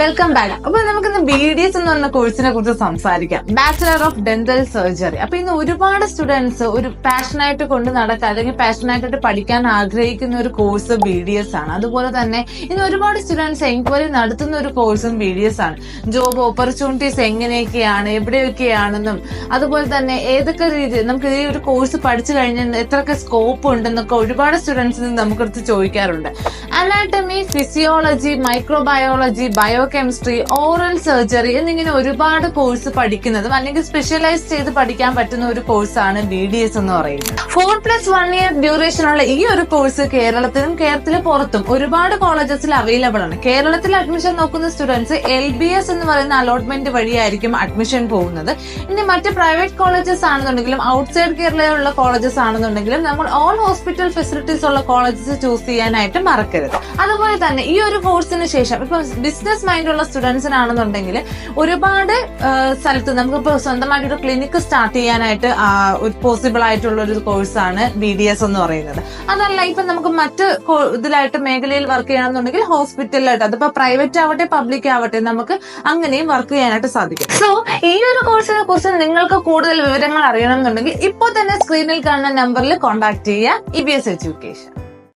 Welcome back അപ്പൊ നമുക്കിന്ന് B D S എന്ന് പറഞ്ഞ കോഴ്സിനെ കുറിച്ച് സംസാരിക്കാം. ബാച്ചിലർ ഓഫ് ഡെന്റൽ സർജറി അപ്പൊ ഇന്ന് ഒരുപാട് സ്റ്റുഡൻസ് ഒരു പാഷനായിട്ട് കൊണ്ട് നടക്കുക അല്ലെങ്കിൽ പാഷനായിട്ട് പഠിക്കാൻ ആഗ്രഹിക്കുന്ന ഒരു കോഴ്സ് ബി ഡി എസ് ആണ്. അതുപോലെ തന്നെ ഇന്ന് ഒരുപാട് സ്റ്റുഡൻസ് എൻക്വയറി നടത്തുന്ന ഒരു കോഴ്സും ബി ഡി എസ് ആണ്. ജോബ് ഓപ്പർച്യൂണിറ്റീസ് എങ്ങനെയൊക്കെയാണ് എവിടെയൊക്കെയാണെന്നും അതുപോലെ തന്നെ ഏതൊക്കെ രീതി നമുക്ക് ഈ ഒരു കോഴ്സ് പഠിച്ചു കഴിഞ്ഞാൽ എത്രയൊക്കെ സ്കോപ്പ് ഉണ്ടെന്നൊക്കെ ഒരുപാട് സ്റ്റുഡൻസിന് നമുക്കടുത്ത് ചോദിക്കാറുണ്ട്. Anatomy physiology microbiology biochemistry oral surgery എന്നിങ്ങനെ ഒരുപാട് കോഴ്സ് പഠിക്കുന്നതും അല്ലെങ്കിൽ സ്പെഷ്യലൈസ് ചെയ്ത് പഠിക്കാൻ പറ്റുന്ന ഒരു കോഴ്സാണ് ബി ഡി എസ് എന്ന് പറയുന്നത്. Four plus one year duration ഉള്ള ഈ ഒരു കോഴ്സ് കേരളത്തിലും കേരളത്തിന് പുറത്തും ഒരുപാട് കോളേജസിൽ അവൈലബിൾ ആണ്. കേരളത്തിൽ അഡ്മിഷൻ നോക്കുന്ന സ്റ്റുഡൻസ് എൽ ബി എസ് എന്ന് പറയുന്ന അലോട്ട്മെന്റ് വഴിയായിരിക്കും അഡ്മിഷൻ പോകുന്നത്. ഇനി മറ്റ് പ്രൈവറ്റ് കോളേജസ് ആണെന്നുണ്ടെങ്കിലും ഔട്ട്സൈഡ് കേരളയിലുള്ള കോളേജസ് ആണെന്നുണ്ടെങ്കിലും നമ്മൾ ഓൾ ഹോസ്പിറ്റൽ ഫെസിലിറ്റീസ് ഉള്ള കോളേജസ് ചൂസ് ചെയ്യാനായിട്ട് മറക്കരുത്. അതുപോലെ തന്നെ ഈ ഒരു കോഴ്സിന് ശേഷം ഇപ്പൊ ബിസിനസ് ഉള്ള സ്റ്റുഡൻസിനാണെന്നുണ്ടെങ്കിൽ ഒരുപാട് സ്ഥലത്ത് നമുക്കിപ്പോൾ സ്വന്തമായിട്ട് ഒരു ക്ലിനിക്ക് സ്റ്റാർട്ട് ചെയ്യാനായിട്ട് പോസിബിൾ ആയിട്ടുള്ള ഒരു കോഴ്സാണ് ബി ഡി എസ് എന്ന് പറയുന്നത്. അതല്ല ഇപ്പൊ നമുക്ക് മറ്റ് ഇതിലായിട്ട് മേഖലയിൽ വർക്ക് ചെയ്യണമെന്നുണ്ടെങ്കിൽ ഹോസ്പിറ്റലിലായിട്ട് അതിപ്പോ പ്രൈവറ്റ് ആവട്ടെ പബ്ലിക് ആവട്ടെ നമുക്ക് അങ്ങനെയും വർക്ക് ചെയ്യാനായിട്ട് സാധിക്കും. സോ ഈ ഒരു കോഴ്സിനെ കുറിച്ച് നിങ്ങൾക്ക് കൂടുതൽ വിവരങ്ങൾ അറിയണമെന്നുണ്ടെങ്കിൽ ഇപ്പോൾ തന്നെ സ്ക്രീനിൽ കാണുന്ന നമ്പറിൽ കോൺടാക്ട് ചെയ്യുക. E B S education